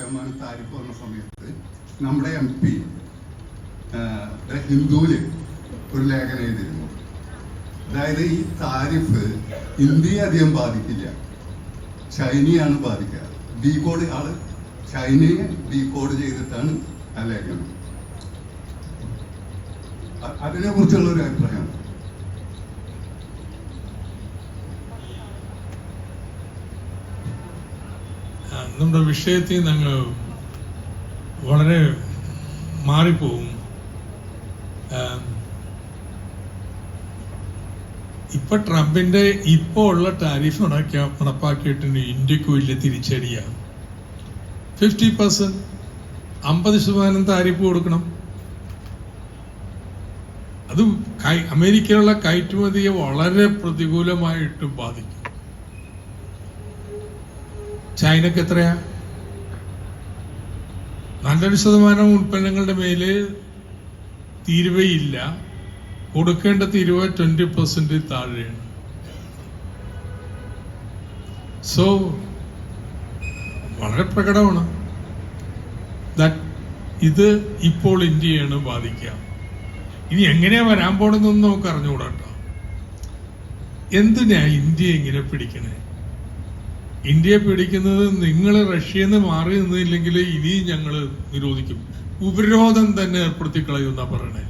ശതമാനം താരിഫ് വന്ന സമയത്ത് നമ്മുടെ എം പി ഹിന്ദുവിൽ ഒരു ലേഖനം എഴുതിയിരുന്നു. അതായത് ഈ താരിഫ് ഇന്ത്യയെ അധികം ബാധിക്കില്ല. ചൈനയാണ് ബാധിക്കുക. ഡീകോഡ് ആൾ ചൈനയെ ഡീകോഡ് ചെയ്തിട്ടാണ് ആ ലേഖനം. അതിനെ കുറിച്ചുള്ള ഒരു അഭിപ്രായം ആ, നമ്മുടെ വിഷയത്തിൽ അങ്ങ് വളരെ മാറിപ്പോവും ഇപ്പൊ ട്രംപിന്റെ ഇപ്പോ ഉള്ള ടാരിഫ് നടക്കാ നടപ്പാക്കിയിട്ടുണ്ട് ഇന്ത്യയ്ക്ക് വലിയ തിരിച്ചടിയാണ് ഫിഫ്റ്റി പെർസെന്റ് അമ്പത് ശതമാനം താരിഫ് കൊടുക്കണം. അത് അമേരിക്കയിലുള്ള കയറ്റുമതിയെ വളരെ പ്രതികൂലമായിട്ട് ബാധിക്കും. ചൈനക്ക് എത്രയാ? നല്ലൊരു ശതമാനം ഉൽപ്പന്നങ്ങളുടെ മേൽ തീരുവയില്ല. കൊടുക്കേണ്ട തീരുവ ട്വന്റി പെർസെന്റ് താഴെയാണ്. സോ വളരെ പ്രകടമാണ്. ഇത് ഇപ്പോൾ ഇന്ത്യയാണ് ബാധിക്കുക. ഇനി എങ്ങനെയാ വരാൻ പോണെന്നൊന്നും നമുക്ക് അറിഞ്ഞുകൂടാട്ടോ. എന്തിനാ ഇന്ത്യ ഇങ്ങനെ പിടിക്കണേ? ഇന്ത്യയെ പിടിക്കുന്നത് നിങ്ങൾ റഷ്യയിൽ നിന്ന് മാറി നിന്നില്ലെങ്കിൽ ഇനിയും ഞങ്ങൾ നിരോധിക്കും. ഉപരോധം തന്നെ ഏർപ്പെടുത്തി കളയുന്ന പറയണേ.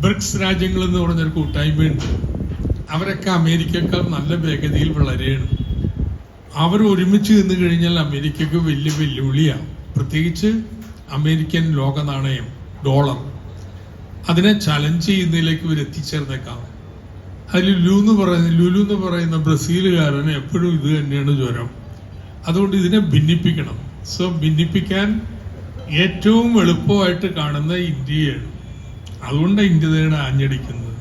ബ്രിക്സ് രാജ്യങ്ങൾ എന്ന് പറഞ്ഞൊരു കൂട്ടായ്മയുണ്ട് അവരൊക്കെ അമേരിക്കക്കാർ നല്ല വേഗതയിൽ വളരെയാണ്. അവർ ഒരുമിച്ച് നിന്ന് കഴിഞ്ഞാൽ അമേരിക്കക്ക് വലിയ വെല്ലുവിളിയാണ്. പ്രത്യേകിച്ച് അമേരിക്കൻ ലോക നാണയം ഡോളർ. അതിനെ ചലഞ്ച് ചെയ്യുന്നതിലേക്ക് ഇവർ എത്തിച്ചേർന്നേക്കാം അതിൽ ലുലു എന്ന് പറയുന്ന ലുലു എന്ന് പറയുന്ന ബ്രസീലുകാരന് എപ്പോഴും ഇത് തന്നെയാണ് ജ്വരം. അതുകൊണ്ട് ഇതിനെ ഭിന്നിപ്പിക്കണം. സോ ഭിന്നിപ്പിക്കാൻ ഏറ്റവും എളുപ്പമായിട്ട് കാണുന്ന ഇന്ത്യയാണ്. അതുകൊണ്ട് ഇന്ത്യയുടെ ആഞ്ഞടിക്കുന്നത്.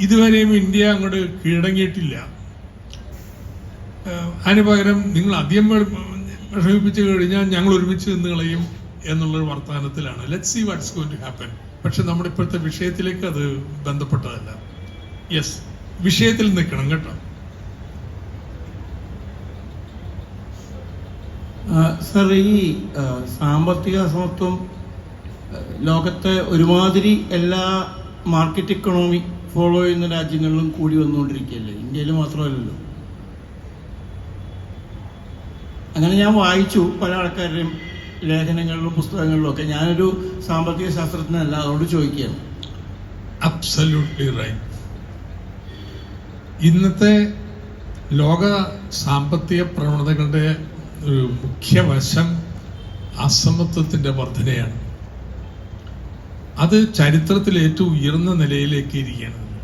ഇതുവരെയും ഇന്ത്യ അങ്ങോട്ട് കീഴടങ്ങിയിട്ടില്ല. അതിന് പകരം നിങ്ങൾ അധികം വിഷമിപ്പിച്ചു കഴിഞ്ഞാൽ ഞങ്ങൾ ഒരുമിച്ച് നിന്ന് കളയും എന്നുള്ളൊരു വർത്തമാനത്തിലാണ്. Let see what's going to happen പക്ഷെ നമ്മുടെ ഇപ്പോഴത്തെ വിഷയത്തിലേക്ക് അത് ബന്ധപ്പെട്ടതല്ല. യെസ് വിഷയത്തിൽ നിൽക്കണം കേട്ടോ. സർ ഈ സാമ്പത്തിക സമത്വം ലോകത്തെ ഒരുമാതിരി എല്ലാ മാർക്കറ്റ് ഇക്കണോമി ഫോളോ ചെയ്യുന്ന രാജ്യങ്ങളിലും കൂടി വന്നുകൊണ്ടിരിക്കുകയല്ലേ? ഇന്ത്യയിൽ മാത്രമല്ലല്ലോ. അങ്ങനെ ഞാൻ വായിച്ചു പല ആൾക്കാരുടെയും ലേഖനങ്ങളിലും പുസ്തകങ്ങളിലും ഒക്കെ ഞാനൊരു സാമ്പത്തിക ശാസ്ത്രജ്ഞനല്ല അതുകൊണ്ട് ചോദിക്കുകയാണ്. അബ്സല്യൂട്ട്ലി റൈറ്റ് ഇന്നത്തെ ലോക സാമ്പത്തിക പ്രവണതകളുടെ ഒരു മുഖ്യ വശം അസമത്വത്തിന്റെ വർധനയാണ്. അത് ചരിത്രത്തിൽ ഏറ്റവും ഉയർന്ന നിലയിലേക്ക് ഇരിക്കുകയാണ്.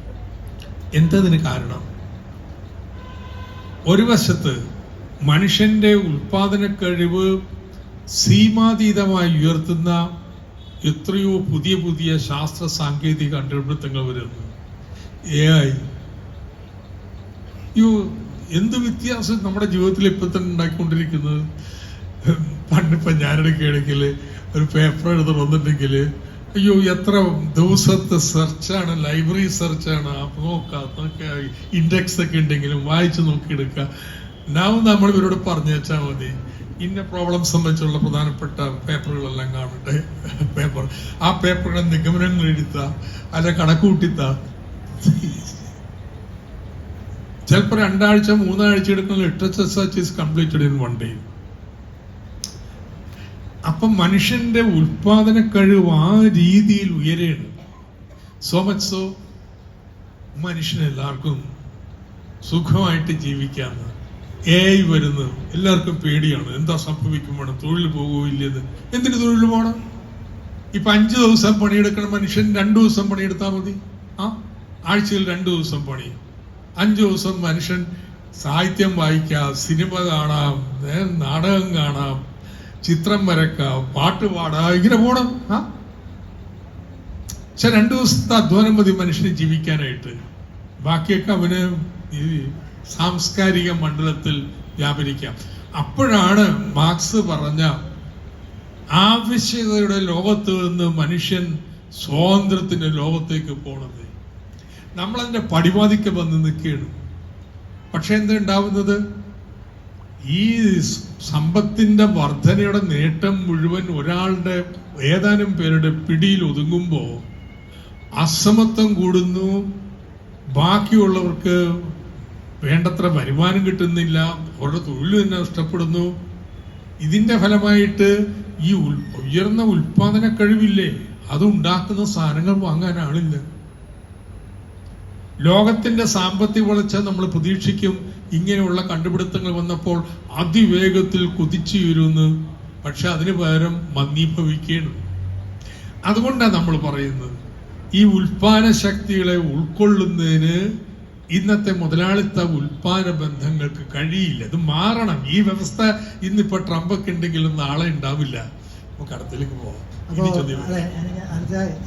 എന്തതിന് കാരണം? ഒരു വശത്ത് മനുഷ്യന്റെ ഉൽപാദന കഴിവ് സീമാതീതമായി ഉയർത്തുന്ന എത്രയോ പുതിയ പുതിയ ശാസ്ത്ര സാങ്കേതിക കണ്ടുപിടുത്തങ്ങൾ വരുന്നു എ ഐ യോ എന്ത് വ്യത്യാസം നമ്മുടെ ജീവിതത്തിൽ ഇപ്പൊ തന്നെ ഉണ്ടാക്കിക്കൊണ്ടിരിക്കുന്നത് പണ്ടിപ്പോ ഞാനെടുക്കുകയാണെങ്കിൽ ഒരു പേപ്പർ എഴുതണമെന്നുണ്ടെങ്കിൽ അയ്യോ എത്ര ദിവസത്തെ സെർച്ചാണ് ലൈബ്രറി സെർച്ചാണ് അപ്പൊ നോക്കാം അതൊക്കെ ഇൻഡെക്സ് ഒക്കെ ഉണ്ടെങ്കിലും വായിച്ചു നോക്കിയെടുക്കുക നാം നമ്മൾ ഇവരോട് പറഞ്ഞു വെച്ചാൽ മതി. ഇന്ന പ്രോബ്ലം സംബന്ധിച്ചുള്ള പ്രധാനപ്പെട്ട പേപ്പറുകളെല്ലാം കാണട്ടെ. പേപ്പർ ആ പേപ്പറുടെ നിഗമനങ്ങൾ എഴുത്ത അല്ല കണക്കൂട്ടിത്ത ചിലപ്പോൾ രണ്ടാഴ്ച മൂന്നാഴ്ച എടുക്കുന്ന literature search is completed in one day അപ്പം മനുഷ്യന്റെ ഉൽപാദന കഴിവ് ആ രീതിയിൽ ഉയരുകയാണ് സോ മച്ച് സോ മനുഷ്യനെല്ലാവർക്കും സുഖമായിട്ട് ജീവിക്കാന്ന്. എ ഐ വരുന്നു. എല്ലാവർക്കും പേടിയാണ്. എന്താ സംഭവിക്കും വേണം? തൊഴിൽ പോകുമില്ലെന്ന് എന്തിന് തൊഴിൽ പോകണം ഇപ്പൊ അഞ്ചു ദിവസം പണിയെടുക്കണ മനുഷ്യൻ രണ്ടു ദിവസം പണിയെടുത്താൽ മതി. ആ? ആഴ്ചയിൽ രണ്ടു ദിവസം പണി. അഞ്ചു ദിവസം മനുഷ്യൻ സാഹിത്യം വായിക്കാം സിനിമ കാണാം നാടകം കാണാം ചിത്രം വരക്കാം പാട്ട് പാടാം ഇങ്ങനെ പോണം. ആ? പക്ഷെ രണ്ടു ദിവസത്തെ അധ്വാനം മതി മനുഷ്യന് ജീവിക്കാനായിട്ട്. ബാക്കിയൊക്കെ അവന് ഈ സാംസ്കാരിക മണ്ഡലത്തിൽ വ്യാപരിക്കാം. അപ്പോഴാണ് മാർക്സ് പറഞ്ഞ ആവശ്യകതയുടെ ലോകത്ത് നിന്ന് മനുഷ്യൻ സ്വാതന്ത്ര്യത്തിന്റെ ലോകത്തേക്ക് പോണത്. നമ്മളതിന്റെ പടിവാദിക്ക് വന്ന് നിൽക്കുകയാണ്. പക്ഷേ എന്താ ഉണ്ടാവുന്നത്? ഈ സമ്പത്തിന്റെ വർധനയുടെ നേട്ടം മുഴുവൻ ഒരാളുടെ ഏതാനും പേരുടെ പിടിയിൽ ഒതുങ്ങുമ്പോൾ അസമത്വം കൂടുന്നു. ബാക്കിയുള്ളവർക്ക് വേണ്ടത്ര വരുമാനം കിട്ടുന്നില്ല അവരുടെ തൊഴിൽ തന്നെ നഷ്ടപ്പെടുന്നു. ഇതിന്റെ ഫലമായിട്ട് ഈ ഉയർന്ന ഉൽപാദന കഴിവില്ലേ അത് ഉണ്ടാക്കുന്ന സാധനങ്ങൾ വാങ്ങാൻ ആളില്ല. ലോകത്തിന്റെ സാമ്പത്തിക വളർച്ച നമ്മൾ പ്രതീക്ഷിക്കും. ഇങ്ങനെയുള്ള കണ്ടുപിടുത്തങ്ങൾ വന്നപ്പോൾ അതിവേഗത്തിൽ കുതിച്ചുയരുന്ന്. പക്ഷെ അതിന് പകരം മന്ദീഭവിക്കുകയാണ്. അതുകൊണ്ടാണ് നമ്മൾ പറയുന്നത് ഈ ഉൽപാദന ശക്തികളെ ഉൾക്കൊള്ളുന്നതിന് ഇന്നത്തെ മുതലാളിത്ത ഉൽപാദന ബന്ധങ്ങൾക്ക് കഴിയില്ല. ഇത് മാറണം. ഈ വ്യവസ്ഥ ഇന്നിപ്പോ ട്രംപൊക്കെ ഉണ്ടെങ്കിലും നാളെ ഉണ്ടാവില്ല നമുക്ക് അടുത്തേക്ക് പോവാം.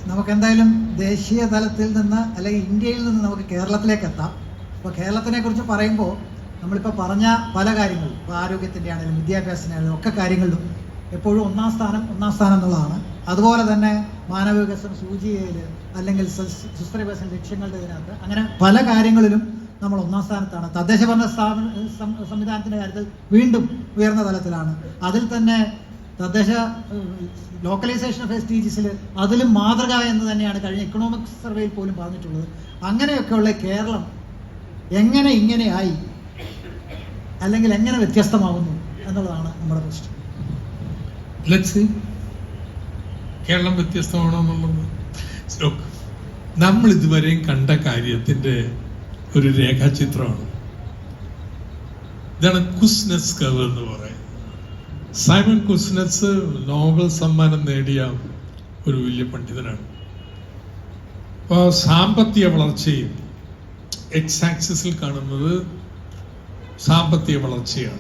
നമുക്ക് എന്തായാലും ദേശീയ തലത്തിൽ നിന്ന് അല്ലെങ്കിൽ ഇന്ത്യയിൽ നിന്ന് നമുക്ക് കേരളത്തിലേക്ക് എത്താം അപ്പോൾ കേരളത്തിനെ കുറിച്ച് പറയുമ്പോൾ നമ്മളിപ്പോൾ പറഞ്ഞ പല കാര്യങ്ങളും ഇപ്പോൾ ആരോഗ്യത്തിന്റെ ആണെങ്കിലും വിദ്യാഭ്യാസത്തിന്റെ ആണെങ്കിലും ഒക്കെ കാര്യങ്ങളിലും എപ്പോഴും ഒന്നാം സ്ഥാനം ഒന്നാം സ്ഥാനം എന്നുള്ളതാണ്. അതുപോലെ തന്നെ മാനവ വികസന സൂചികയിൽ അല്ലെങ്കിൽ സുസ്ഥിര വികസന ലക്ഷ്യങ്ങളുടെ ഇതിനകത്ത് അങ്ങനെ പല കാര്യങ്ങളിലും നമ്മൾ ഒന്നാം സ്ഥാനത്താണ്. തദ്ദേശ ഭരണ സ്ഥാപന സംവിധാനത്തിന്റെ കാര്യത്തിൽ വീണ്ടും ഉയർന്ന തലത്തിലാണ്. അതിൽ തന്നെ തദ്ദേശ ലോക്കലൈസേഷൻ ഓഫ് എസ് ടി ജിസിൽ അതിലും മാതൃക എന്ന് തന്നെയാണ് കഴിഞ്ഞ ഇക്കണോമിക് സർവേയിൽ പോലും പറഞ്ഞിട്ടുള്ളത്. അങ്ങനെയൊക്കെയുള്ള കേരളം എങ്ങനെ ഇങ്ങനെയായി അല്ലെങ്കിൽ എങ്ങനെ വ്യത്യസ്തമാകുന്നു എന്നുള്ളതാണ് നമ്മുടെ പ്രശ്നം. കേരളം വ്യത്യസ്തമാണോ എന്നുള്ളത്? നമ്മൾ ഇതുവരെയും കണ്ട കാര്യത്തിന്റെ ഒരു രേഖാചിത്രമാണ്. ഇതാണ് കുസ്നസ് കവ് എന്ന് പറയുന്നത്. സൈമൺ കുസ്നസ് നോബൽ സമ്മാനം നേടിയ ഒരു വലിയ പണ്ഡിതനാണ്. അപ്പോൾ സാമ്പത്തിക വളർച്ചയും എക്സ് ആക്സിസിൽ കാണുന്നത് സാമ്പത്തിക വളർച്ചയാണ്.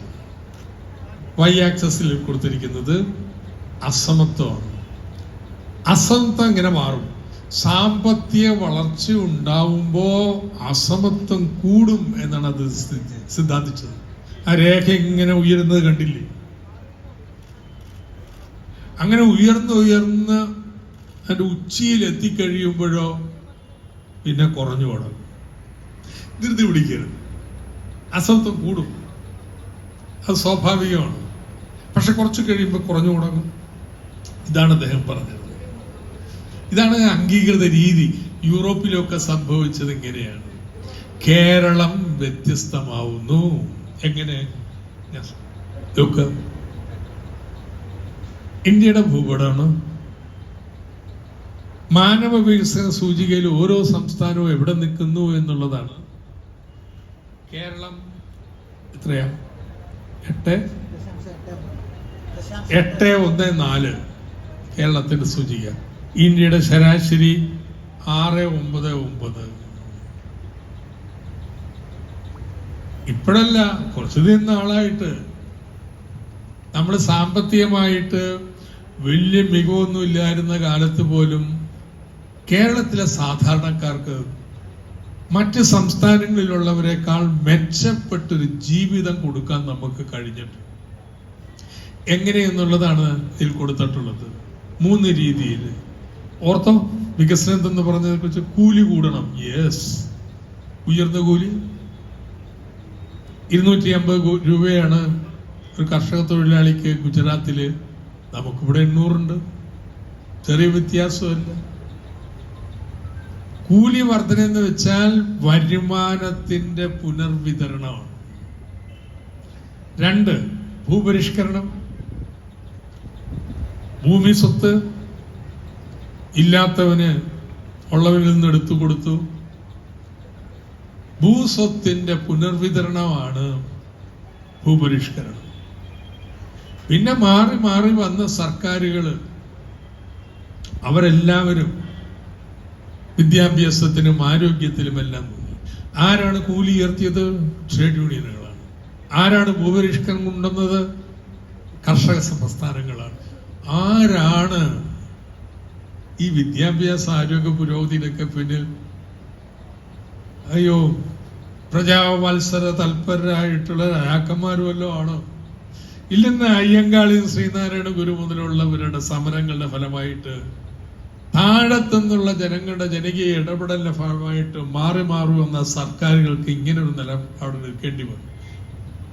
വൈ ആക്സസിൽ കൊടുത്തിരിക്കുന്നത് അസമത്വമാണ്. അസമത്വം ഇങ്ങനെ മാറും. സാമ്പത്തിക വളർച്ച ഉണ്ടാവുമ്പോൾ അസമത്വം കൂടും എന്നാണ് അത് സിദ്ധ- സിദ്ധാന്തിച്ചത്. ആ രേഖ ഇങ്ങനെ ഉയരുന്നത് കണ്ടില്ലേ? അങ്ങനെ ഉയർന്ന് ഉയർന്ന് അതിന്റെ ഉച്ചിയിൽ എത്തിക്കഴിയുമ്പോഴോ പിന്നെ കുറഞ്ഞു തുടങ്ങും ധൃതി പിടിക്കരുത്. അസമത്വം കൂടും. അത് സ്വാഭാവികമാണ്. പക്ഷെ കുറച്ച് കഴിയുമ്പോൾ കുറഞ്ഞു തുടങ്ങും. ഇതാണ് അദ്ദേഹം പറഞ്ഞത്. ഇതാണ് അംഗീകൃത രീതി. യൂറോപ്പിലൊക്കെ സംഭവിച്ചത് എങ്ങനെയാണ് കേരളം വ്യത്യസ്തമാവുന്നു. എങ്ങനെ? ഇന്ത്യയുടെ ഭൂപടമാണ്. മാനവ വികസന സൂചികയിൽ ഓരോ സംസ്ഥാനവും എവിടെ നിൽക്കുന്നു എന്നുള്ളതാണ്. കേരളം എത്രയാ? എട്ട്? എട്ട് ഒന്ന് നാല് കേരളത്തിന്റെ സൂചിക. ഇന്ത്യയുടെ ശരാശരി ആറ് ഒമ്പത് ഒമ്പത്. ഇപ്പോഴല്ല കുറച്ചധികം നാളായിട്ട്. നമ്മൾ സാമ്പത്തികമായിട്ട് വലിയ മികവൊന്നും ഇല്ലായിരുന്ന കാലത്ത് പോലും കേരളത്തിലെ സാധാരണക്കാർക്ക് മറ്റ് സംസ്ഥാനങ്ങളിലുള്ളവരെക്കാൾ മെച്ചപ്പെട്ടൊരു ജീവിതം കൊടുക്കാൻ നമുക്ക് കഴിഞ്ഞിട്ടുണ്ട്. എങ്ങനെയെന്നുള്ളതാണ് ഇതിൽ കൊടുത്തിട്ടുള്ളത്. മൂന്ന് രീതിയിൽ ഓർത്തോ? വികസനം എന്ന് പറഞ്ഞതിനെ കുറിച്ച് കൂലി കൂടണം. യെസ് ഉയർന്ന കൂലി. ഇരുന്നൂറ്റി അമ്പത് രൂപയാണ് ഒരു കർഷക തൊഴിലാളിക്ക് ഗുജറാത്തിൽ നമുക്കിവിടെ എണ്ണൂറുണ്ട്. ചെറിയ വ്യത്യാസമല്ല കൂലി വർധന എന്ന് വെച്ചാൽ വരുമാനത്തിന്റെ പുനർവിതരണമാണ്. രണ്ട് ഭൂപരിഷ്കരണം. ഭൂമി സ്വത്ത് ഇല്ലാത്തവന് ഉള്ളവരിൽ നിന്ന് എടുത്തു കൊടുത്തു. ഭൂസ്വത്തിന്റെ പുനർവിതരണമാണ് ഭൂപരിഷ്കരണം. പിന്നെ മാറി മാറി വന്ന സർക്കാരുകൾ അവരെല്ലാവരും വിദ്യാഭ്യാസത്തിനും ആരോഗ്യത്തിലുമെല്ലാം. ആരാണ് കൂലി ഉയർത്തിയത്? ട്രേഡ് യൂണിയനുകളാണ്. ആരാണ് ഭൂപരിഷ്കരണം കൊണ്ടുവന്നത്? കർഷക സംസ്ഥാനങ്ങളാണ്. ആരാണ് ഈ വിദ്യാഭ്യാസ ആരോഗ്യ പുരോഗതിയിലൊക്കെ പിന്നിൽ അയ്യോ പ്രജാവത്സര തൽപരരായിട്ടുള്ള രാക്കന്മാരും വല്ലതും ആണോ? ഇല്ലെന്ന് അയ്യങ്കാളി ശ്രീനാരായണ ഗുരു മുതലുള്ളവരുടെ സമരങ്ങളുടെ ഫലമായിട്ട് താഴത്തുനിന്നുള്ള ജനങ്ങളുടെ ജനകീയ ഇടപെടലിന്റെ ഫലമായിട്ട് മാറി മാറി വന്ന സർക്കാരുകൾക്ക് ഇങ്ങനെ ഒരു നിലപാട് നിൽക്കേണ്ടി വന്നു.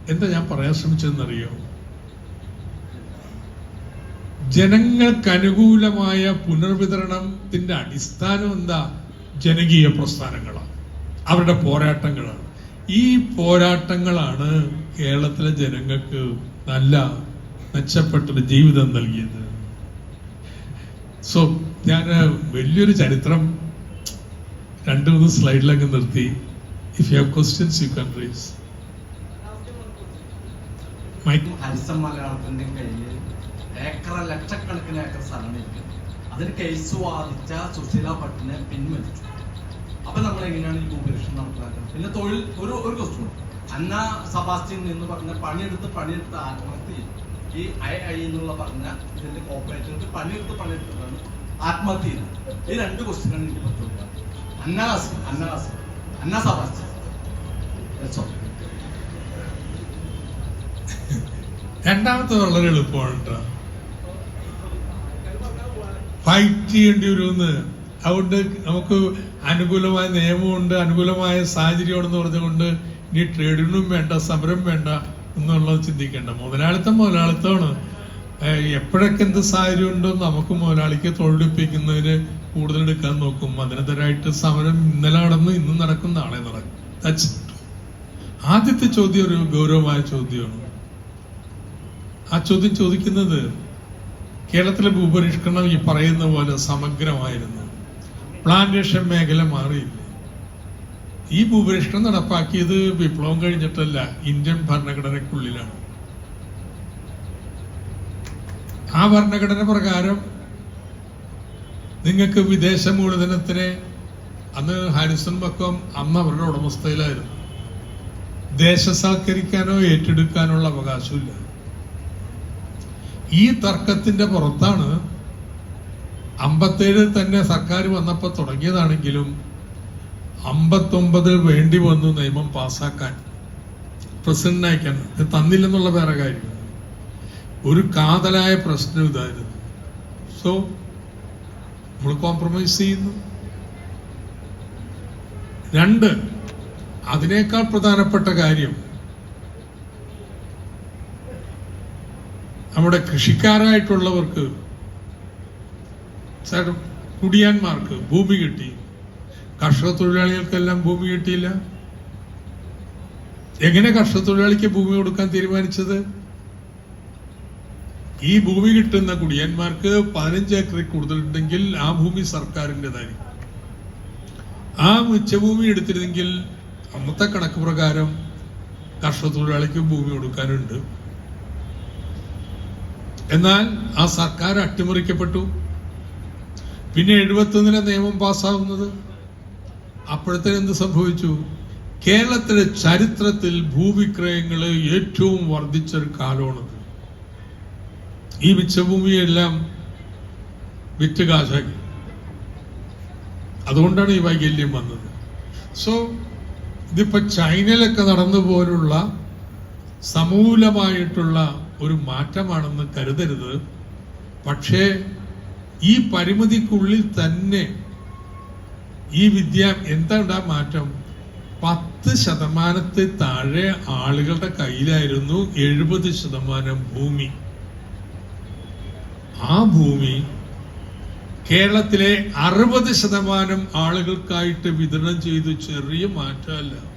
എന്താ ഞാൻ പറയാൻ ശ്രമിച്ചതെന്നറിയോ? ജനങ്ങൾക്ക് അനുകൂലമായ പുനർവിതരണത്തിന്റെ അടിസ്ഥാനം എന്താ? ജനകീയ പ്രസ്ഥാനങ്ങളാണ്. അവരുടെ പോരാട്ടങ്ങളാണ്. ഈ പോരാട്ടങ്ങളാണ് കേരളത്തിലെ ജനങ്ങൾക്ക് നല്ല മെച്ചപ്പെട്ടൊരു ജീവിതം നൽകിയത്. സോ ഞാൻ വലിയൊരു ചരിത്രം രണ്ട് മൂന്ന് സ്ലൈഡിലൊക്കെ നിർത്തി. If you have questions you can raise മലയാളത്തിന്റെ കയ്യിൽ ഏക്കറ ലക്ഷക്കണക്കിന് ഏക്കർ സ്ഥലമാണ് ഇരിക്കുന്നത് അതിന് കേസ് വാദിച്ച സുശീല ഭട്ടിനെ പിൻവലിച്ചു. അപ്പൊ നമ്മൾ എങ്ങനെയാണ് ഈ ഭൂപരിഷ്കരണം നടപ്പാക്കുന്നത് പിന്നെ തൊഴിൽ ഒരു ഒരു ക്വസ്റ്റ്യൻ അന്ന സബാസ്റ്റ്യൻ എന്ന് പറഞ്ഞ പണിയെടുത്ത് പണിയെടുത്ത് ആത്മഹത്യ ഈ ഐ ഐ എന്നുള്ള പറഞ്ഞ ഇതിന്റെ കോപ്പറേറ്റീവ് പണിയെടുത്ത് പണിയെടുത്തിട്ടാണ് ആത്മഹത്യ ചെയ്തത് ഈ രണ്ട് ക്വസ്റ്റ്യനാണ് എനിക്ക് പറ്റുന്നത് അന്നാസ് അന്നാസ് അന്ന സബാസ്റ്റ്യൻ. രണ്ടാമത്തെ വളരെ എളുപ്പമാണ് കേട്ടോ ഫൈറ്റ് ചെയ്യേണ്ടി വരുമെന്ന്. അതുകൊണ്ട് നമുക്ക് അനുകൂലമായ നിയമമുണ്ട് അനുകൂലമായ സാഹചര്യമാണെന്ന് പറഞ്ഞുകൊണ്ട് ഇനി ട്രേഡിനും വേണ്ട സമരം വേണ്ട എന്നുള്ളത് ചിന്തിക്കേണ്ട. മുതലാളിത്തം മുതലാളിത്തമാണ്. എപ്പോഴൊക്കെ എന്ത് സാഹചര്യം ഉണ്ടോ നമുക്ക് മുതലാളിക്ക് തൊഴിലെടുപ്പിക്കുന്നതിന് കൂടുതൽ എടുക്കാൻ നോക്കും. അതിനെതിരായിട്ട് സമരം ഇന്നലെ നടന്നു ഇന്ന് നടക്കും നാളെ നടക്കും. ആദ്യത്തെ ചോദ്യം ഒരു ഗൗരവമായ ചോദ്യമാണ്. ആ ചോദ്യം ചോദിക്കുന്നത് കേരളത്തിലെ ഭൂപരിഷ്കരണം ഈ പറയുന്ന പോലെ സമഗ്രമായിരുന്നു. പ്ലാന്റേഷൻ മേഖല മാറിയില്ല? ഈ ഭൂപരിഷ്കരണം നടപ്പാക്കിയത് വിപ്ലവം കഴിഞ്ഞിട്ടല്ല ഇന്ത്യൻ ഭരണഘടനയ്ക്കുള്ളിലാണ്. ആ ഭരണഘടന പ്രകാരം നിങ്ങൾക്ക് വിദേശ മൂലധനത്തിനെ അന്ന് ഹാരിസൺ ബക്കം അന്ന് അവരുടെ ഉടമസ്ഥയിലായിരുന്നു. ദേശസാൽക്കരിക്കാനോ ഏറ്റെടുക്കാനുള്ള അവകാശമില്ല. ഈ തർക്കത്തിന്റെ പുറത്താണ് അമ്പത്തേഴിൽ തന്നെ സർക്കാർ വന്നപ്പോൾ തുടങ്ങിയതാണെങ്കിലും അമ്പത്തൊമ്പതിൽ വേണ്ടി വന്നു നിയമം പാസ്സാക്കാൻ പ്രസിഡന്റ് അയക്കാൻ ഇത് തന്നില്ലെന്നുള്ള വേറെ കാര്യം. ഒരു കാതലായ പ്രശ്നം ഇതായിരുന്നു. സോ നമ്മൾ കോംപ്രമൈസ് ചെയ്യുന്നു. രണ്ട് അതിനേക്കാൾ പ്രധാനപ്പെട്ട കാര്യം നമ്മുടെ കൃഷിക്കാരായിട്ടുള്ളവർക്ക് കുടിയാന്മാർക്ക് ഭൂമി കിട്ടി. കർഷക തൊഴിലാളികൾക്കെല്ലാം ഭൂമി കിട്ടിയില്ല. എങ്ങനെ കർഷക തൊഴിലാളിക്ക് ഭൂമി കൊടുക്കാൻ തീരുമാനിച്ചത്? ഈ ഭൂമി കിട്ടുന്ന കുടിയന്മാർക്ക് പതിനഞ്ച് ഏക്കറിൽ കൂടുതലുണ്ടെങ്കിൽ ആ ഭൂമി സർക്കാരിന്റെതായിരിക്കും. ആ മിച്ചഭൂമി എടുത്തിരുന്നെങ്കിൽ അന്നത്തെ കണക്ക് പ്രകാരം കർഷക തൊഴിലാളിക്ക് ഭൂമി കൊടുക്കാനുണ്ട്. എന്നാൽ ആ സർക്കാർ അട്ടിമറിക്കപ്പെട്ടു. പിന്നെ എഴുപത്തൊന്നിലെ നിയമം പാസ്സാവുന്നത്. അപ്പോഴത്തേന് എന്ത് സംഭവിച്ചു? കേരളത്തിലെ ചരിത്രത്തിൽ ഭൂവിക്രയങ്ങൾ ഏറ്റവും വർദ്ധിച്ചൊരു കാലമാണത്. ഈ മിച്ചഭൂമിയെല്ലാം വിറ്റ് കാശാക്കി. അതുകൊണ്ടാണ് ഈ വൈകല്യം വന്നത്. സോ ഇതിപ്പോ ചൈനയിലൊക്കെ നടന്നു പോലുള്ള സമൂലമായിട്ടുള്ള ഒരു മാറ്റമാണെന്ന് കരുതരുത്. പക്ഷേ ഈ പരിമിതിക്കുള്ളിൽ തന്നെ ഈ വിദ്യ എന്താണ് മാറ്റം? പത്ത് ശതമാനത്തിൽ താഴെ ആളുകളുടെ കയ്യിലായിരുന്നു എഴുപത് ശതമാനം ഭൂമി. ആ ഭൂമി കേരളത്തിലെ അറുപത് ശതമാനം ആളുകൾക്കായിട്ട് വിതരണം ചെയ്തു ചെറിയ മാറ്റമല്ല.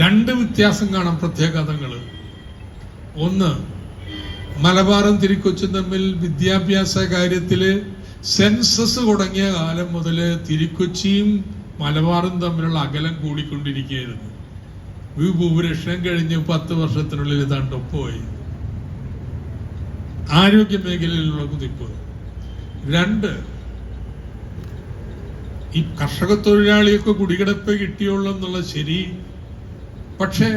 രണ്ട് വ്യത്യാസം കാണാം പ്രത്യാഘാതങ്ങൾ. ഒന്ന് മലബാറും തിരുക്കൊച്ചും തമ്മിൽ വിദ്യാഭ്യാസ കാര്യത്തിൽ സെൻസസ് തുടങ്ങിയ കാലം മുതൽ തിരുക്കൊച്ചിയും മലബാറും തമ്മിലുള്ള അകലം കൂടിക്കൊണ്ടിരിക്കുകയായിരുന്നു. ഈ ഭൂപരിഷ്കരണം കഴിഞ്ഞ് പത്ത് വർഷത്തിനുള്ളിൽ തണ്ടൊപ്പോയി ആരോഗ്യ മേഖലയിലുള്ള കുതിപ്പ് രണ്ട് ഈ കർഷക തൊഴിലാളിയൊക്കെ കുടികിടപ്പ് കിട്ടിയുള്ളൂ എന്നുള്ളത് ശരി. പക്ഷെ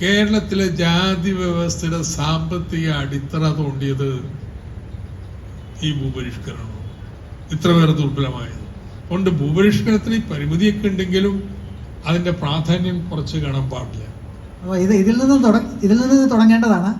കേരളത്തിലെ ജാതി വ്യവസ്ഥയുടെ സാമ്പത്തിക അടിത്തറ തോണ്ടിയത് ഈ ഭൂപരിഷ്കരണം ഇത്ര പേർ ദുർബലമായത്. കൊണ്ട് ഭൂപരിഷ്കരണത്തിന് പരിമിതിയൊക്കെ ഉണ്ടെങ്കിലും അതിന്റെ പ്രാധാന്യം കുറച്ച് കാണാൻ പാടില്ല. ഇതിൽ നിന്ന് ഇതിൽ നിന്ന് തുടങ്ങേണ്ടതാണ്.